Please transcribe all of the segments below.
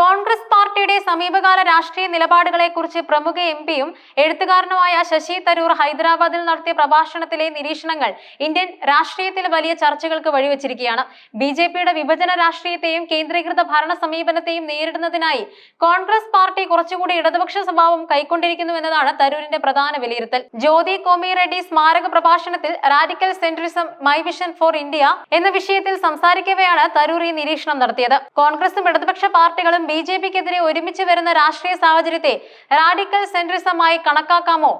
കോൺഗ്രസ് പാർട്ടിയുടെ സമീപകാല രാഷ്ട്രീയ നിലപാടുകളെക്കുറിച്ച് പ്രമുഖ എം പിയും എഴുത്തുകാരനുമായ ശശി തരൂർ ഹൈദരാബാദിൽ നടത്തിയ പ്രഭാഷണത്തിലെ നിരീക്ഷണങ്ങൾ ഇന്ത്യൻ രാഷ്ട്രീയത്തിൽ വലിയ ചർച്ചകൾക്ക് വഴിവെച്ചിരിക്കുകയാണ്. ബി ജെ പിയുടെ വിഭജന രാഷ്ട്രീയത്തെയും കേന്ദ്രീകൃത ഭരണ സമീപനത്തെയും നേരിടുന്നതിനായി കോൺഗ്രസ് പാർട്ടി കുറച്ചുകൂടി ഇടതുപക്ഷ സ്വഭാവം കൈക്കൊണ്ടിരിക്കുന്നു എന്നതാണ് തരൂരിന്റെ പ്രധാന വിലയിരുത്തൽ. ജ്യോതി കോമി റെഡ്ഡി സ്മാരക പ്രഭാഷണത്തിൽ radical centrism my vision for India എന്ന വിഷയത്തിൽ സംസാരിക്കവെയാണ് തരൂർ ഈ നിരീക്ഷണം നടത്തിയത്. കോൺഗ്രസും ഇടതുപക്ഷ പാർട്ടികളും ബി ജെ പിക്കെതിരെ ഒരുമിച്ച് വരുന്ന രാഷ്ട്രീയ സാഹചര്യത്തെ റാഡിക്കൽ സെൻട്രിസമായി കണക്കാക്കാമോ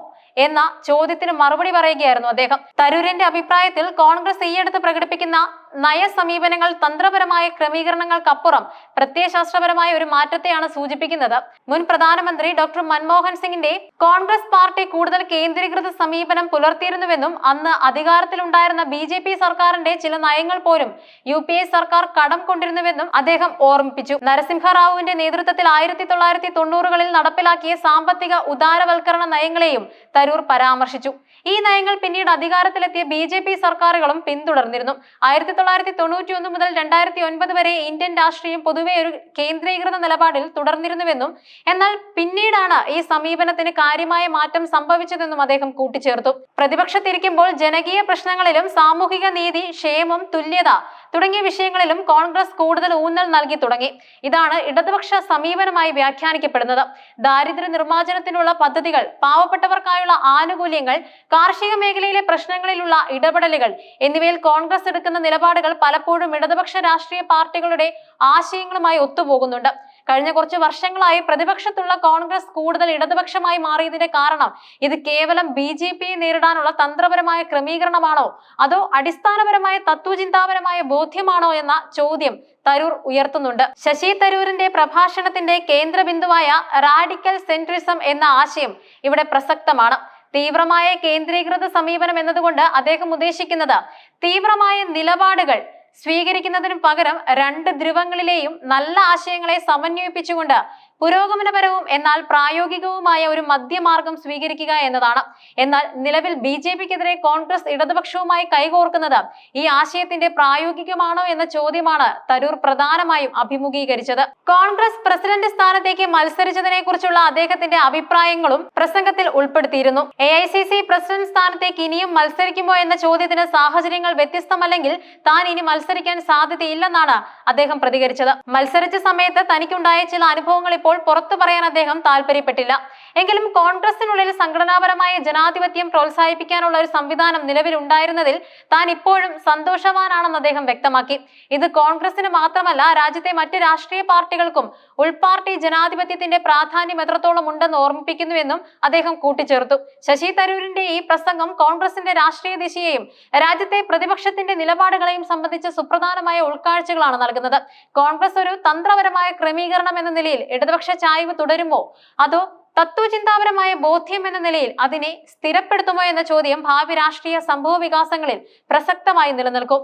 എന്ന ചോദ്യത്തിന് മറുപടി പറയുകയായിരുന്നു അദ്ദേഹം. തരൂരിന്റെ അഭിപ്രായത്തിൽ കോൺഗ്രസ് ഈയടുത്ത് പ്രകടിപ്പിക്കുന്ന നയ സമീപനങ്ങൾ തന്ത്രപരമായ ക്രമീകരണങ്ങൾക്കപ്പുറം പ്രത്യയശാസ്ത്രപരമായ ഒരു മാറ്റത്തെയാണ് സൂചിപ്പിക്കുന്നത്. മുൻ പ്രധാനമന്ത്രി ഡോക്ടർ മൻമോഹൻ സിംഗിന്റെ കോൺഗ്രസ് പാർട്ടി കൂടുതൽ കേന്ദ്രീകൃത സമീപനം പുലർത്തിയിരുന്നുവെന്നും അന്ന് അധികാരത്തിലുണ്ടായിരുന്ന ബി ജെ പി സർക്കാരിന്റെ ചില നയങ്ങൾ പോലും യു പി എ സർക്കാർ കടം കൊണ്ടിരുന്നുവെന്നും അദ്ദേഹം ഓർമ്മിപ്പിച്ചു. നരസിംഹറാവുവിന്റെ നേതൃത്വത്തിൽ ആയിരത്തി തൊള്ളായിരത്തി തൊണ്ണൂറുകളിൽ നടപ്പിലാക്കിയ സാമ്പത്തിക ഉദാരവൽക്കരണ നയങ്ങളെയും തരൂർ പരാമർശിച്ചു. ഈ നയങ്ങൾ പിന്നീട് അധികാരത്തിലെത്തിയ ബി സർക്കാരുകളും പിന്തുടർന്നിരുന്നു. ആയിരത്തി തൊള്ളായിരത്തി തൊണ്ണൂറ്റി ഒന്ന് മുതൽ രണ്ടായിരത്തി ഒൻപത് വരെ ഇന്ത്യൻ രാഷ്ട്രീയം പൊതുവെ ഒരു കേന്ദ്രീകൃത നിലപാടിൽ തുടർന്നിരുന്നുവെന്നും എന്നാൽ പിന്നീടാണ് ഈ സമീപനത്തിന് കാര്യമായ മാറ്റം സംഭവിച്ചതെന്നും അദ്ദേഹം കൂട്ടിച്ചേർത്തു. പ്രതിപക്ഷത്തിരിക്കുമ്പോൾ ജനകീയ പ്രശ്നങ്ങളിലും സാമൂഹിക നീതി ക്ഷേമം തുല്യത തുടങ്ങിയ വിഷയങ്ങളിലും കോൺഗ്രസ് കൂടുതൽ ഊന്നൽ നൽകി തുടങ്ങി. ഇതാണ് ഇടതുപക്ഷ സമീപനമായി വ്യാഖ്യാനിക്കപ്പെടുന്നത്. ദാരിദ്ര്യ നിർമ്മാർജനത്തിനുള്ള പദ്ധതികൾ പാവപ്പെട്ടവർക്കായുള്ള ആനുകൂല്യങ്ങൾ കാർഷിക മേഖലയിലെ പ്രശ്നങ്ങളിലുള്ള ഇടപെടലുകൾ എന്നിവയിൽ കോൺഗ്രസ് എടുക്കുന്ന നിലപാടുകൾ പലപ്പോഴും ഇടതുപക്ഷ രാഷ്ട്രീയ പാർട്ടികളുടെ ആശയങ്ങളുമായി ഒത്തുപോകുന്നുണ്ട്. കഴിഞ്ഞ കുറച്ച് വർഷങ്ങളായി പ്രതിപക്ഷത്തുള്ള കോൺഗ്രസ് കൂടുതൽ ഇടതുപക്ഷമായി മാറിയതിന്റെ കാരണം ഇത് കേവലം ബി ജെ പിയെ നേരിടാനുള്ള തന്ത്രപരമായ ക്രമീകരണമാണോ? അതോ അടിസ്ഥാനപരമായ തത്വചിന്താപരമായ ബോധ്യമാണോ എന്ന ചോദ്യം തരൂർ ഉയർത്തുന്നുണ്ട്. ശശി തരൂരിന്റെ പ്രഭാഷണത്തിന്റെ കേന്ദ്രബിന്ദുവായ റാഡിക്കൽ സെൻട്രിസം എന്ന ആശയം ഇവിടെ പ്രസക്തമാണ്. തീവ്രമായ കേന്ദ്രീകൃത സമീപനം എന്നതുകൊണ്ട് അദ്ദേഹം ഉദ്ദേശിക്കുന്നത് തീവ്രമായ നിലപാടുകൾ സ്വീകരിക്കുന്നതിനു പകരം രണ്ട് ധ്രുവങ്ങളിലെയും നല്ല ആശയങ്ങളെ സമന്വയിപ്പിച്ചുകൊണ്ട് പുരോഗമനപരവും എന്നാൽ പ്രായോഗികവുമായ ഒരു മധ്യമാർഗം സ്വീകരിക്കുക എന്നതാണ്. എന്നാൽ നിലവിൽ ബി ജെ പിക്കെതിരെ കോൺഗ്രസ് ഇടതുപക്ഷവുമായി കൈകോർക്കുന്നത് ഈ ആശയത്തിന്റെ പ്രായോഗികമാണോ എന്ന ചോദ്യമാണ് തരൂർ പ്രധാനമായും അഭിമുഖീകരിച്ചത്. കോൺഗ്രസ് പ്രസിഡന്റ് സ്ഥാനത്തേക്ക് മത്സരിച്ചതിനെ കുറിച്ചുള്ള അദ്ദേഹത്തിന്റെ അഭിപ്രായങ്ങളും പ്രസംഗത്തിൽ ഉൾപ്പെടുത്തിയിരുന്നു. A I C C president സ്ഥാനത്തേക്ക് ഇനിയും മത്സരിക്കുമോ എന്ന ചോദ്യത്തിന് സാഹചര്യങ്ങൾ വ്യത്യസ്തമല്ലെങ്കിൽ താൻ ഇനി മത്സരിക്കാൻ സാധ്യതയില്ലെന്നാണ് അദ്ദേഹം പ്രതികരിച്ചത്. മത്സരിച്ച സമയത്ത് തനിക്കുണ്ടായ ചില അനുഭവങ്ങൾ ഇപ്പോൾ പുറത്തു പറയാൻ അദ്ദേഹം താല്പര്യപ്പെട്ടില്ല. എങ്കിലും കോൺഗ്രസിനുള്ളിൽ സംഘടനാപരമായ ജനാധിപത്യം പ്രോത്സാഹിപ്പിക്കാനുള്ള ഒരു സംവിധാനം നിലവിലുണ്ടായിരുന്നതിൽ താൻ ഇപ്പോഴും സന്തോഷവാനാണെന്ന് അദ്ദേഹം വ്യക്തമാക്കി. ഇത് കോൺഗ്രസിന് മാത്രമല്ല രാജ്യത്തെ മറ്റ് രാഷ്ട്രീയ പാർട്ടികൾക്കും ഉൾപാർട്ടി ജനാധിപത്യത്തിന്റെ പ്രാധാന്യം എത്രത്തോളം ഉണ്ടെന്ന് ഓർമ്മിപ്പിക്കുന്നുവെന്നും അദ്ദേഹം കൂട്ടിച്ചേർത്തു. ശശി തരൂരിന്റെ ഈ പ്രസംഗം കോൺഗ്രസിന്റെ രാഷ്ട്രീയ ദിശയെയും രാജ്യത്തെ പ്രതിപക്ഷത്തിന്റെ നിലപാടുകളെയും സംബന്ധിച്ച് സുപ്രധാനമായ ഉൾക്കാഴ്ചകളാണ് നൽകുന്നത്. കോൺഗ്രസ് ഒരു തന്ത്രപരമായ ക്രമീകരണം എന്ന നിലയിൽ ഇടതുപക്ഷ ചായ്വ് തുടരുമോ? അതോ തത്വചിന്താപരമായ ബോധ്യം എന്ന നിലയിൽ അതിനെ സ്ഥിരപ്പെടുത്തുമോ എന്ന ചോദ്യം ഭാവി രാഷ്ട്രീയ സംഭവ വികാസങ്ങളിൽ പ്രസക്തമായി നിലനിൽക്കും.